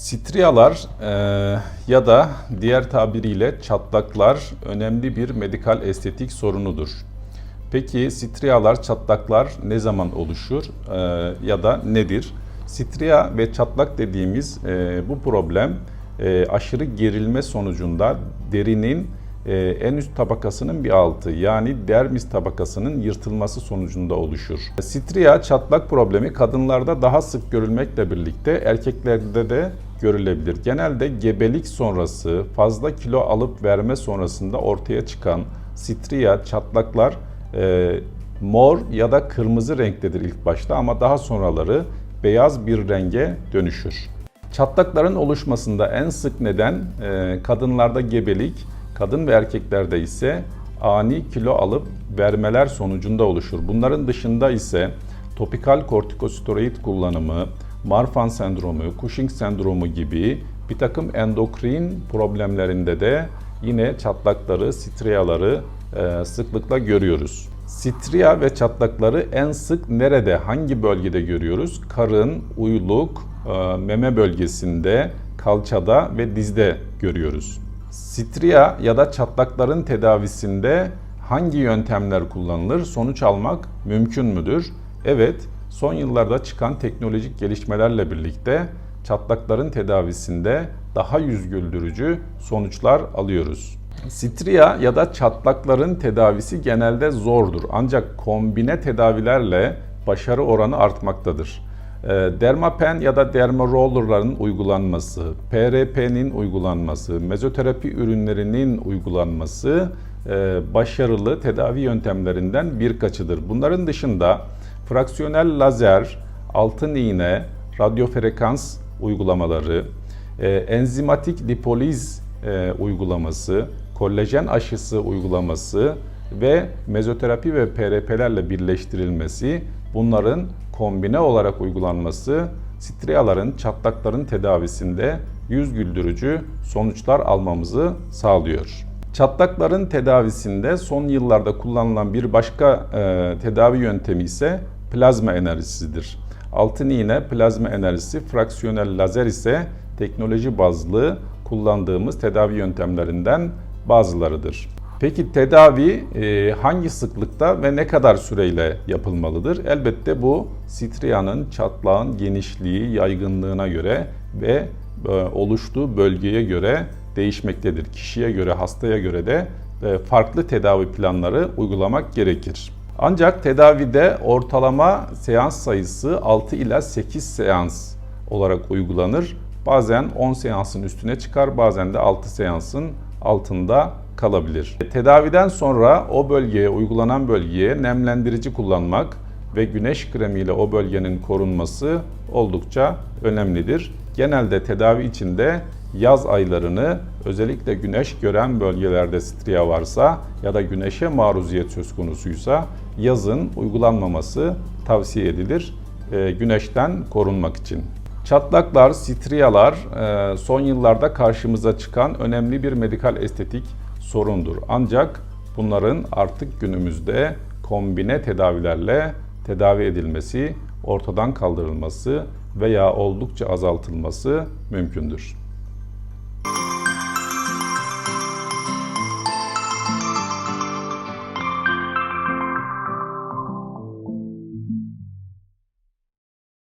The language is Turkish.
Sitriyalar e, ya da diğer tabiriyle çatlaklar önemli bir medikal estetik sorunudur. Peki sitriyalar, çatlaklar ne zaman oluşur e, ya da nedir? Sitriya ve çatlak dediğimiz e, bu problem e, aşırı gerilme sonucunda derinin e, en üst tabakasının bir altı yani dermis tabakasının yırtılması sonucunda oluşur. Sitriya çatlak problemi kadınlarda daha sık görülmekle birlikte erkeklerde de görülebilir. Genelde gebelik sonrası fazla kilo alıp verme sonrasında ortaya çıkan sitriya çatlaklar e, mor ya da kırmızı renktedir ilk başta ama daha sonraları beyaz bir renge dönüşür. Çatlakların oluşmasında en sık neden e, kadınlarda gebelik, kadın ve erkeklerde ise ani kilo alıp vermeler sonucunda oluşur. Bunların dışında ise topikal kortikosteroid kullanımı, Marfan sendromu, Cushing sendromu gibi bir takım endokrin problemlerinde de yine çatlakları, sitriyaları e, sıklıkla görüyoruz. Sitriya ve çatlakları en sık nerede, hangi bölgede görüyoruz? Karın, uyluk, e, meme bölgesinde, kalçada ve dizde görüyoruz. Sitriya ya da çatlakların tedavisinde hangi yöntemler kullanılır? Sonuç almak mümkün müdür? Evet, son yıllarda çıkan teknolojik gelişmelerle birlikte çatlakların tedavisinde daha yüz güldürücü sonuçlar alıyoruz. Sitriya ya da çatlakların tedavisi genelde zordur ancak kombine tedavilerle başarı oranı artmaktadır. Ee, Dermapen ya da dermarollerların uygulanması, PRP'nin uygulanması, mezoterapi ürünlerinin uygulanması e, başarılı tedavi yöntemlerinden birkaçıdır. Bunların dışında fraksiyonel lazer, altın iğne, radyofrekans uygulamaları, e, enzimatik lipoliz e, uygulaması, kollajen aşısı uygulaması ve mezoterapi ve PRP'lerle birleştirilmesi bunların kombine olarak uygulanması sitriyaların, çatlakların tedavisinde yüz güldürücü sonuçlar almamızı sağlıyor. Çatlakların tedavisinde son yıllarda kullanılan bir başka e, tedavi yöntemi ise plazma enerjisidir. Altın iğne plazma enerjisi, fraksiyonel lazer ise teknoloji bazlı kullandığımız tedavi yöntemlerinden bazılarıdır. Peki tedavi e, hangi sıklıkta ve ne kadar süreyle yapılmalıdır? Elbette bu sitriyanın, çatlağın genişliği, yaygınlığına göre ve e, oluştuğu bölgeye göre değişmektedir. Kişiye göre, hastaya göre de e, farklı tedavi planları uygulamak gerekir. Ancak tedavide ortalama seans sayısı 6 ila 8 seans olarak uygulanır. Bazen 10 seansın üstüne çıkar, bazen de 6 seansın altında kalabilir. Tedaviden sonra o bölgeye, uygulanan bölgeye nemlendirici kullanmak ve güneş kremiyle o bölgenin korunması oldukça önemlidir. Genelde tedavi içinde yaz aylarını özellikle güneş gören bölgelerde striya varsa ya da güneşe maruziyet söz konusuysa yazın uygulanmaması tavsiye edilir e, güneşten korunmak için. Çatlaklar, sitriyalar e, son yıllarda karşımıza çıkan önemli bir medikal estetik sorundur. Ancak bunların artık günümüzde kombine tedavilerle tedavi edilmesi, ortadan kaldırılması veya oldukça azaltılması mümkündür.